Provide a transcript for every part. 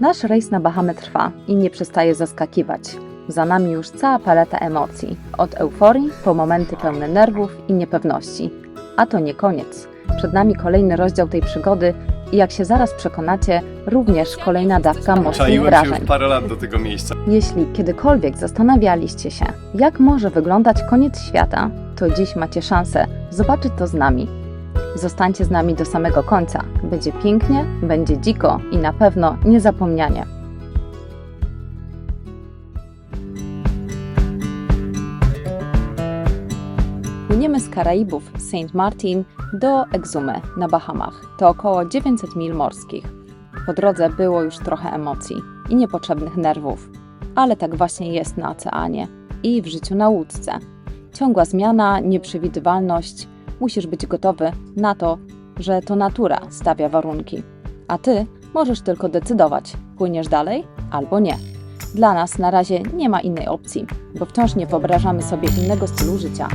Nasz rejs na Bahamy trwa i nie przestaje zaskakiwać. Za nami już cała paleta emocji, od euforii po momenty pełne nerwów i niepewności. A to nie koniec. Przed nami kolejny rozdział tej przygody i jak się zaraz przekonacie, również kolejna dawka mocnych Czaiłem się wrażeń. już parę lat do tego miejsca. Jeśli kiedykolwiek zastanawialiście się, jak może wyglądać koniec świata, to dziś macie szansę zobaczyć to z nami. Zostańcie z nami do samego końca. Będzie pięknie, będzie dziko i na pewno niezapomnianie. Płyniemy z Karaibów St. Martin do Exumy na Bahamach. To około 900 mil morskich. Po drodze było już trochę emocji i niepotrzebnych nerwów, ale tak właśnie jest na oceanie i w życiu na łódce. Ciągła zmiana, nieprzewidywalność, musisz być gotowy na to, że to natura stawia warunki, a ty możesz tylko decydować, płyniesz dalej albo nie. Dla nas na razie nie ma innej opcji, bo wciąż nie wyobrażamy sobie innego stylu życia.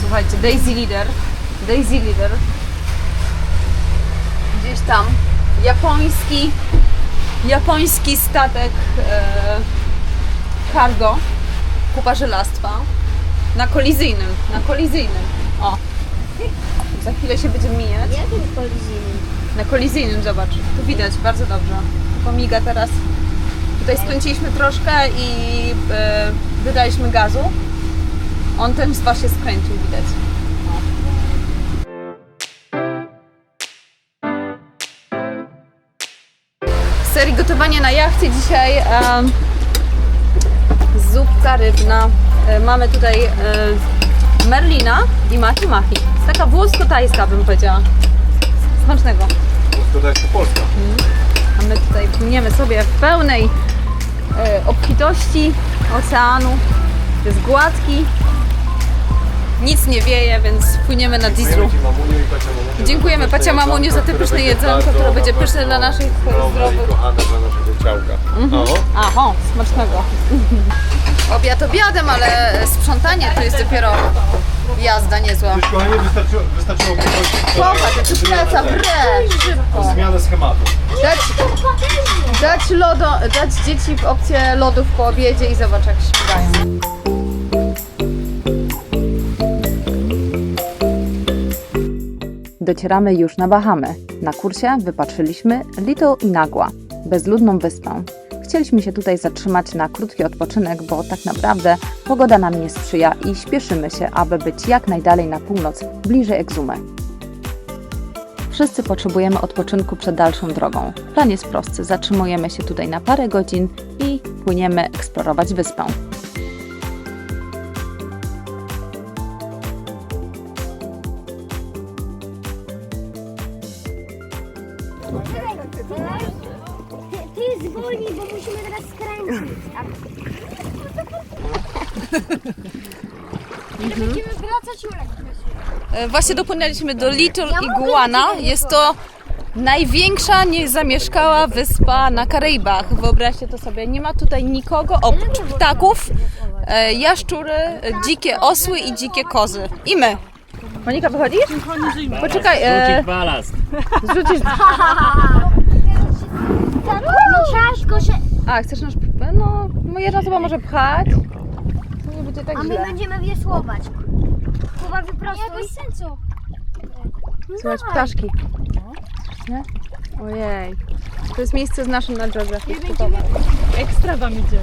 Słuchajcie, Daisy Leader, Daisy Leader, gdzieś tam, japoński, japoński statek e, cargo, kupa żelastwa, na kolizyjnym, na kolizyjnym, o. Za chwilę się będziemy mijać. Jakim kolizyjnym? Na kolizyjnym, zobacz. Tu widać bardzo dobrze. Pomiga teraz. Tutaj skręciliśmy troszkę i e, wydaliśmy gazu. On ten z Was się skręcił, widać. Serii gotowania na jachcie dzisiaj em, zupka rybna. E, mamy tutaj e, merlina i mahi mahi. Jest taka włosko-tajska bym powiedziała. Smacznego. Jest Polska. A my tutaj płyniemy sobie w pełnej e, obfitości oceanu. Jest gładki. Nic nie wieje, więc płyniemy na dieslu. Dziękujemy Pacia Mamuniu za te pyszne jedzonko, które będzie pyszne dla naszych zdrowych. dla naszego ciałka. O, Aha, smacznego. Obiad obiadem, ale sprzątanie to jest dopiero jazda niezła. Też kochanie wystarczyło, wystarczyło poprosić Popatrz, tu praca, bre, szybko. o zmianę schematu. Dać, dać, lodo, dać dzieci w opcję lodów po obiedzie i zobacz jak śmigają. Docieramy już na Bahamy. Na kursie wypatrzyliśmy Little Inagua, bezludną wyspę. Chcieliśmy się tutaj zatrzymać na krótki odpoczynek, bo tak naprawdę pogoda nam nie sprzyja i śpieszymy się, aby być jak najdalej na północ, bliżej Exumy. Wszyscy potrzebujemy odpoczynku przed dalszą drogą. Plan jest prosty: zatrzymujemy się tutaj na parę godzin i płyniemy eksplorować wyspę. Właśnie dopłynęliśmy do Little Iguana. Jest to największa niezamieszkała wyspa na Karaibach. Wyobraźcie to sobie. Nie ma tutaj nikogo oprócz ptaków, e, jaszczury, dzikie osły i dzikie kozy. I my. Monika, wychodzisz? Poczekaj. E, balast. zrzucisz... No. A, chcesz nasz... No, no jedna osoba może pchać. To nie będzie tak A my źle. będziemy wiesłować. Kuba wyprostuj. Nie, bez sensu. Słuchać ptaszki. Nie? Ojej. To jest miejsce z naszym na Geographic. typowe. Ekstra wam idzie.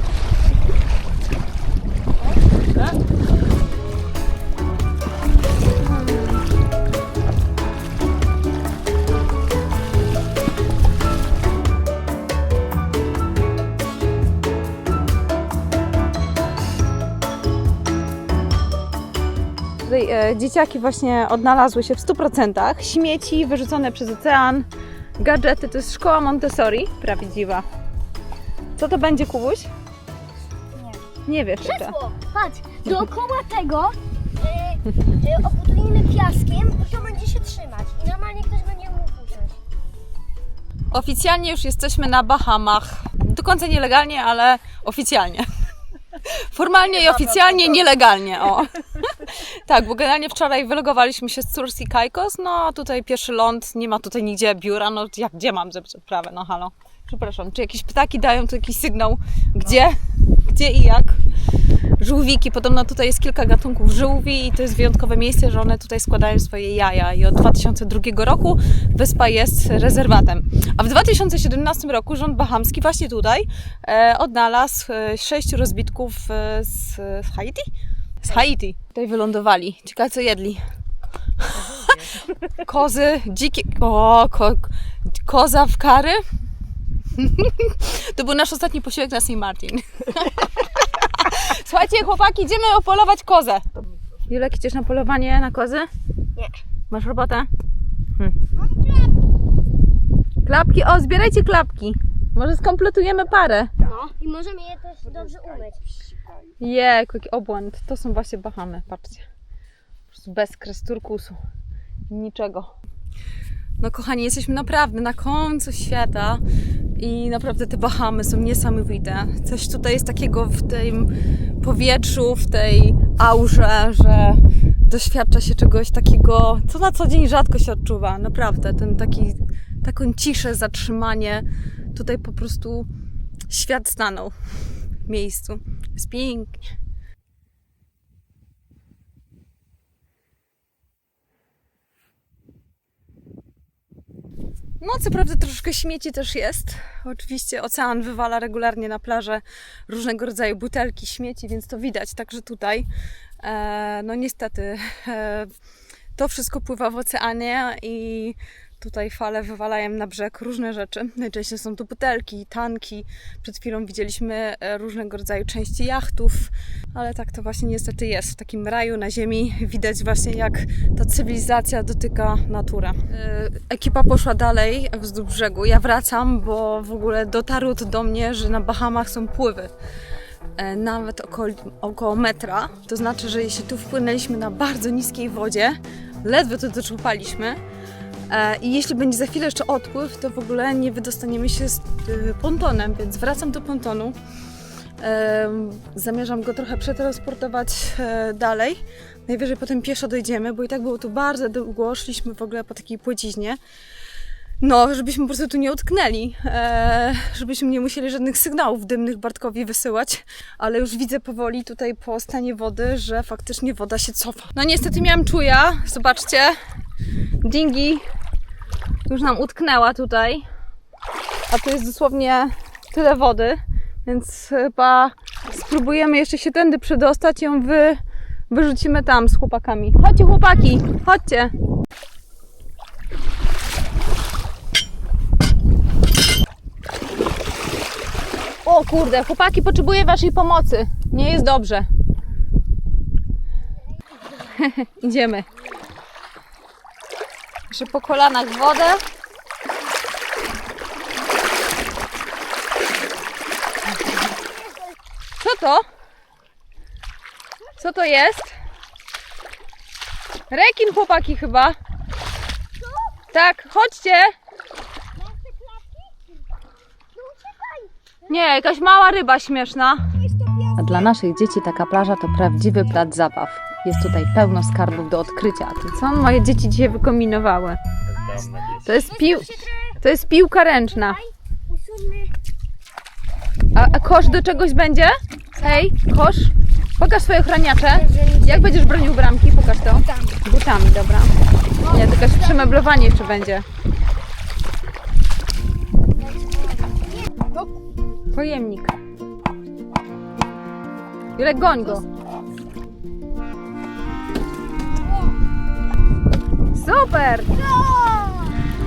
Dzieciaki właśnie odnalazły się w 100%. Śmieci wyrzucone przez ocean, gadżety. To jest szkoła Montessori, prawdziwa. Co to będzie, Kubuś? Nie. Nie wiesz jeszcze. Krzesło, patrz, dookoła tego y, y, obudujemy piaskiem i to będzie się trzymać. I normalnie ktoś będzie mógł usiąść. Oficjalnie już jesteśmy na Bahamach. Do końca nielegalnie, ale oficjalnie. Formalnie i oficjalnie nielegalnie. O. Tak, bo generalnie wczoraj wylogowaliśmy się z Curs i Caicos, no a tutaj pierwszy ląd, nie ma tutaj nigdzie biura, no jak, gdzie mam zrobić odprawę, no halo. Przepraszam, czy jakieś ptaki dają tu jakiś sygnał, gdzie, gdzie i jak? Żółwiki, podobno tutaj jest kilka gatunków żółwi i to jest wyjątkowe miejsce, że one tutaj składają swoje jaja i od 2002 roku wyspa jest rezerwatem. A w 2017 roku rząd bahamski właśnie tutaj e, odnalazł e, sześciu rozbitków e, z Haiti? Z Haiti. Tutaj wylądowali. Ciekawe co jedli. Kozy, dzikie... O, ko, koza w kary. To był nasz ostatni posiłek na St. Martin. Słuchajcie, chłopaki, idziemy opolować kozę. Julek, idziesz na polowanie na kozy? Nie. Masz robotę? Hm. Klapki, o, zbierajcie klapki. Może skompletujemy parę. No. I możemy je też dobrze umyć. Jejku, jaki obłęd. To są właśnie Bahamy, patrzcie. Po prostu bez kres turkusu. Niczego. No kochani, jesteśmy naprawdę na końcu świata i naprawdę te Bahamy są niesamowite. Coś tutaj jest takiego w tym powietrzu, w tej aurze, że doświadcza się czegoś takiego, co na co dzień rzadko się odczuwa. Naprawdę, ten taki, taką ciszę, zatrzymanie. Tutaj po prostu świat stanął miejscu. Jest pięknie. No, co prawda troszkę śmieci też jest. Oczywiście ocean wywala regularnie na plażę różnego rodzaju butelki, śmieci, więc to widać także tutaj. E, no niestety e, to wszystko pływa w oceanie i tutaj fale wywalają na brzeg różne rzeczy. Najczęściej są to butelki, tanki. Przed chwilą widzieliśmy e, różnego rodzaju części jachtów, ale tak to właśnie niestety jest. W takim raju na ziemi widać właśnie jak ta cywilizacja dotyka naturę. E, Ekipa poszła dalej wzdłuż brzegu. Ja wracam, bo w ogóle dotarło to do mnie, że na Bahamach są pływy. E, Nawet około, około metra. To znaczy, że jeśli tu wpłynęliśmy na bardzo niskiej wodzie, ledwo to doczupaliśmy. E, I jeśli będzie za chwilę jeszcze odpływ, to w ogóle nie wydostaniemy się z y, pontonem, więc wracam do pontonu. Em, Zamierzam go trochę przetransportować e, dalej. Najwyżej potem pieszo dojdziemy, bo i tak było tu bardzo długo. Szliśmy w ogóle po takiej płyciźnie. No, żebyśmy po prostu tu nie utknęli, e, żebyśmy nie musieli żadnych sygnałów dymnych Bartkowi wysyłać, ale już widzę powoli tutaj po stanie wody, że faktycznie woda się cofa. No niestety miałam czuja, zobaczcie, dingi już nam utknęła tutaj, a tu jest dosłownie tyle wody, więc chyba spróbujemy jeszcze się tędy przedostać i ją wy, wyrzucimy tam z chłopakami. Chodźcie chłopaki, chodźcie. O kurde, chłopaki, potrzebuję waszej pomocy. Nie jest dobrze. Idziemy. Jeszcze po kolanach wodę. Co to? Co to jest? Rekin chłopaki chyba. Tak, chodźcie. Nie, jakaś mała ryba śmieszna. A dla naszych dzieci taka plaża to prawdziwy plac zabaw. Jest tutaj pełno skarbów do odkrycia. To co moje dzieci dzisiaj wykombinowały? To jest, pił... to jest piłka ręczna. A, a kosz do czegoś będzie? Hej, kosz. Pokaż swoje ochraniacze. Jak będziesz bronił bramki? Pokaż to. Butami, dobra. Nie, to jakaś przemeblowanie jeszcze będzie. Pojemnik. Jurek, goń go. Super!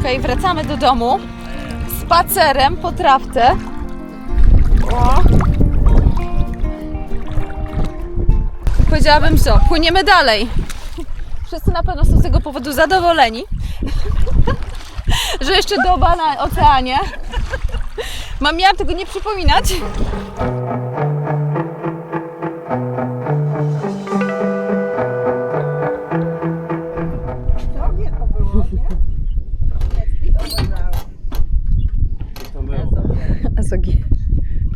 Okej, wracamy do domu. Spacerem po trawce. Powiedziałabym co, płyniemy dalej. Wszyscy na pewno są z tego powodu zadowoleni, że jeszcze doba na oceanie. Mam miałam tego nie przypominać. To było. Azogi.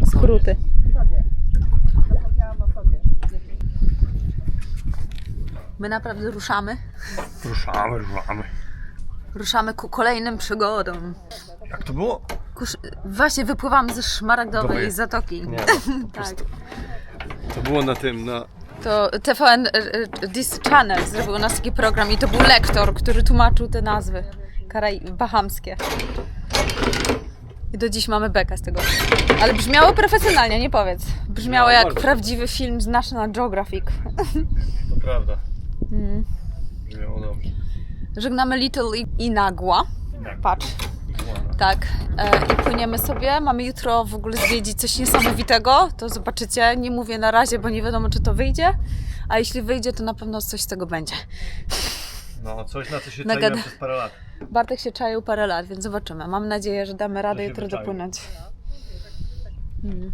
Skróty. My naprawdę ruszamy. Ruszamy, ruszamy. Ruszamy ku kolejnym przygodom. Jak to było? Właśnie wypływamy ze szmaragdowej Dobry. zatoki. Nie, no, tak. to było na tym, na... To TVN e, e, This Channel zrobił u nas taki program i to był lektor, który tłumaczył te nazwy karaj bahamskie. I do dziś mamy beka z tego. Ale brzmiało profesjonalnie, nie powiedz. Brzmiało No, jak bardzo. prawdziwy film z National Geographic. To prawda. Mm. Brzmiało dobrze. Żegnamy Little i- Inagua. Tak. Patrz. Tak. E, I płyniemy sobie. Mamy jutro w ogóle zwiedzić coś niesamowitego. To zobaczycie. Nie mówię na razie, bo nie wiadomo, czy to wyjdzie. A jeśli wyjdzie, to na pewno coś z tego będzie. No, coś na co się Nagada- czaiłem przez parę lat. Bartek się czaił parę lat, więc zobaczymy. Mam nadzieję, że damy radę jutro wyczaił. dopłynąć. Mm.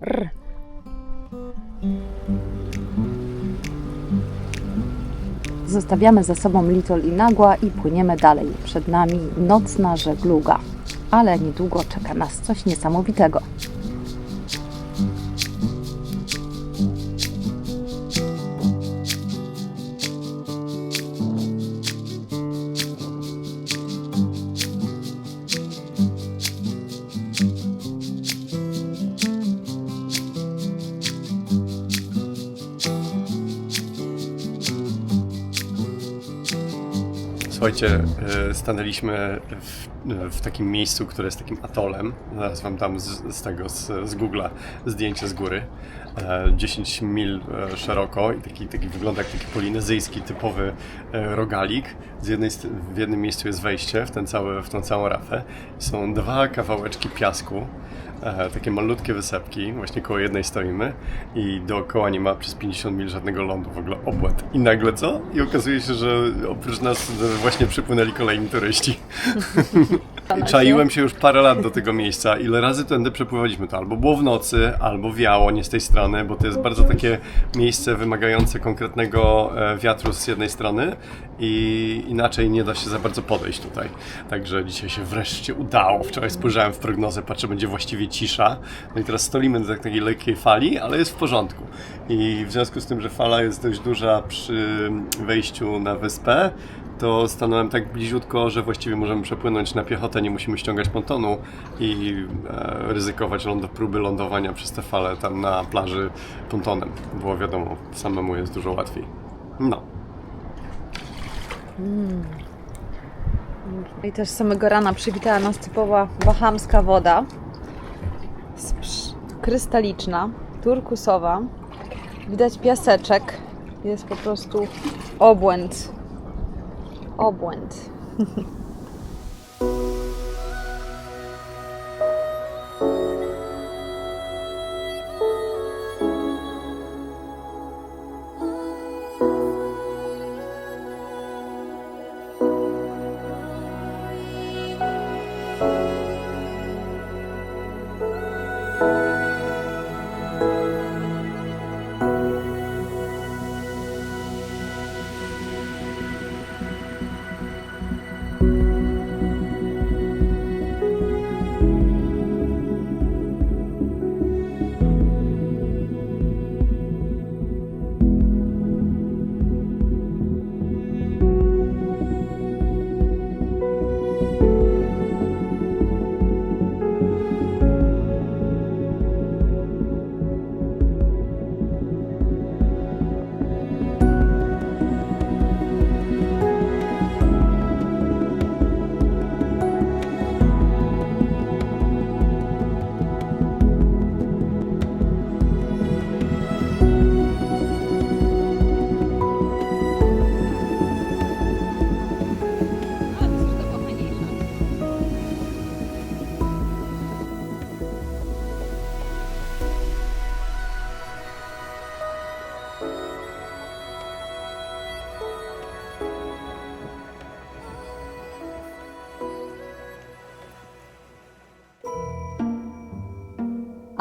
Rr. Zostawiamy za sobą Little i Nagła i płyniemy dalej. Przed nami nocna żegluga, ale niedługo czeka nas coś niesamowitego. Słuchajcie, e, stanęliśmy w, w takim miejscu, które jest takim atolem. Zaraz wam dam z, z tego, z, z Google'a zdjęcie z góry. E, 10 mil e, szeroko i taki, taki wygląda jak taki polinezyjski typowy e, rogalik. Z jednej, w jednym miejscu jest wejście w, ten cały, w tą całą rafę. Są dwa kawałeczki piasku. Takie malutkie wysepki, właśnie koło jednej stoimy i dookoła nie ma przez 50 mil żadnego lądu, w ogóle obłęd. I nagle co? I okazuje się, że oprócz nas właśnie przypłynęli kolejni turyści. Czaiłem się już parę lat do tego miejsca. Ile razy tędy przepływaliśmy to? Albo było w nocy, albo wiało nie z tej strony, bo to jest bardzo takie miejsce wymagające konkretnego e, wiatru z jednej strony i inaczej nie da się za bardzo podejść tutaj. Także dzisiaj się wreszcie udało. Wczoraj spojrzałem w prognozę, patrzę, będzie właściwie cisza. No i teraz stolimy do takiej lekkiej fali, ale jest w porządku. I w związku z tym, że fala jest dość duża przy wejściu na wyspę, to stanąłem tak bliziutko, że właściwie możemy przepłynąć na piechotę, nie musimy ściągać pontonu i e, ryzykować ląd- próby lądowania przez te fale tam na plaży pontonem. Było wiadomo, samemu jest dużo łatwiej. No. I też samego rana przywitała nas typowa bahamska woda. Krystaliczna, turkusowa. Widać piaseczek. Jest po prostu obłęd. Obłęd.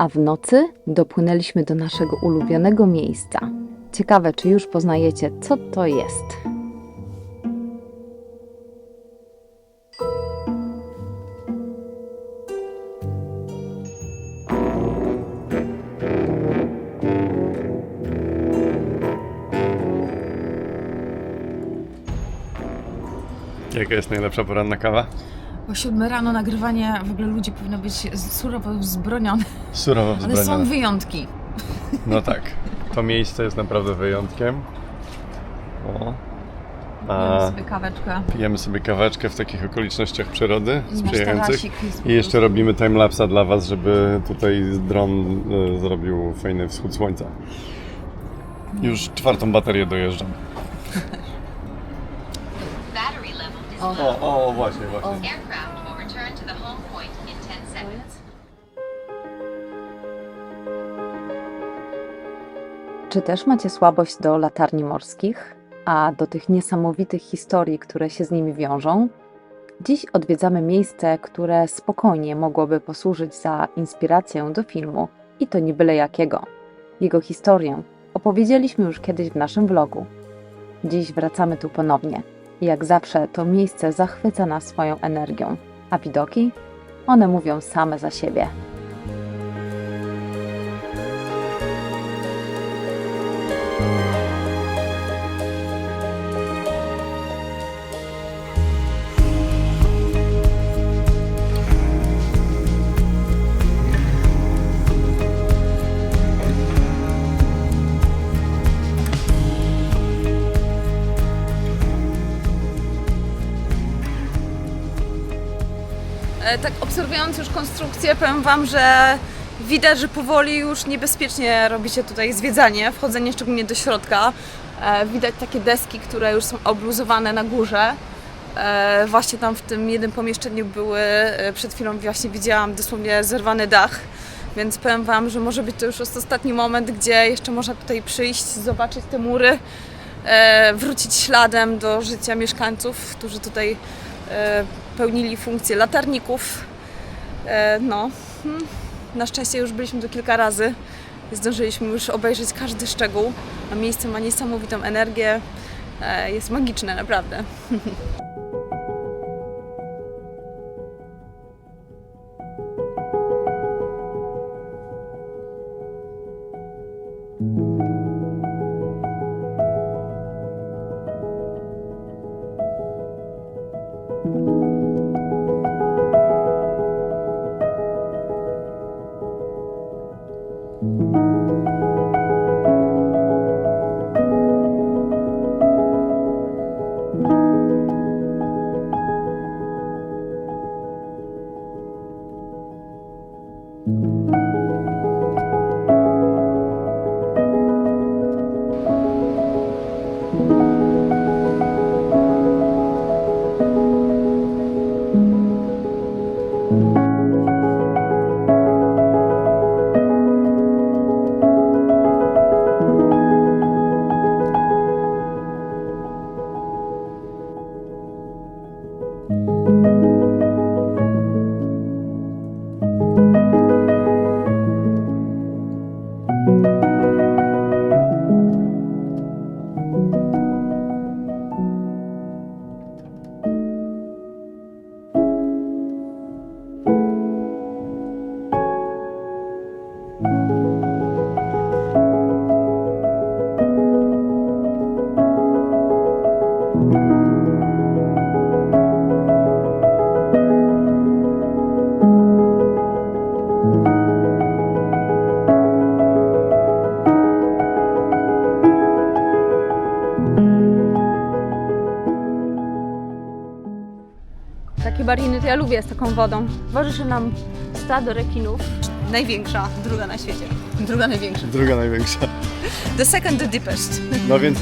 w nocy dopłynęliśmy do naszego ulubionego miejsca. Ciekawe, czy już poznajecie, co to jest. Jaka jest najlepsza poranna kawa? O 7 rano nagrywanie, w ogóle ludzie powinno być surowo wzbronione, Surowo ale są wyjątki. No tak. To miejsce jest naprawdę wyjątkiem. O. Pijemy sobie kaweczkę. pijemy sobie kaweczkę w takich okolicznościach przyrody sprzyjających. I jeszcze robimy timelapsa dla Was, żeby tutaj dron y, zrobił fajny wschód słońca. Już czwartą baterię dojeżdżam. Is O, o, właśnie, właśnie. aircraft will return to the home point in 10 seconds. Czy też macie słabość do latarni morskich, a do tych niesamowitych historii, które się z nimi wiążą? Dziś odwiedzamy miejsce, które spokojnie mogłoby posłużyć za inspirację do filmu i to nie byle jakiego. Jego historię opowiedzieliśmy już kiedyś w naszym vlogu. Dziś wracamy tu ponownie. Jak zawsze to miejsce zachwyca nas swoją energią, a widoki? One mówią same za siebie. Tak obserwując już konstrukcję, powiem Wam, że widać, że powoli już niebezpiecznie robicie tutaj zwiedzanie, wchodzenie szczególnie do środka. E, Widać takie deski, które już są obluzowane na górze. E, Właśnie tam w tym jednym pomieszczeniu były, e, przed chwilą właśnie widziałam dosłownie zerwany dach. Więc powiem Wam, że może być to już ostatni moment, gdzie jeszcze można tutaj przyjść, zobaczyć te mury, e, wrócić śladem do życia mieszkańców, którzy tutaj e, pełnili funkcję latarników. E, no, hmm. na szczęście już byliśmy tu kilka razy. Zdążyliśmy już obejrzeć każdy szczegół, a miejsce ma niesamowitą energię. E, jest magiczne, naprawdę. Takie bariny to ja lubię z taką wodą. Towarzyszy nam stado rekinów. Największa, druga na świecie. Druga największa. Druga największa. The second the deepest. No więc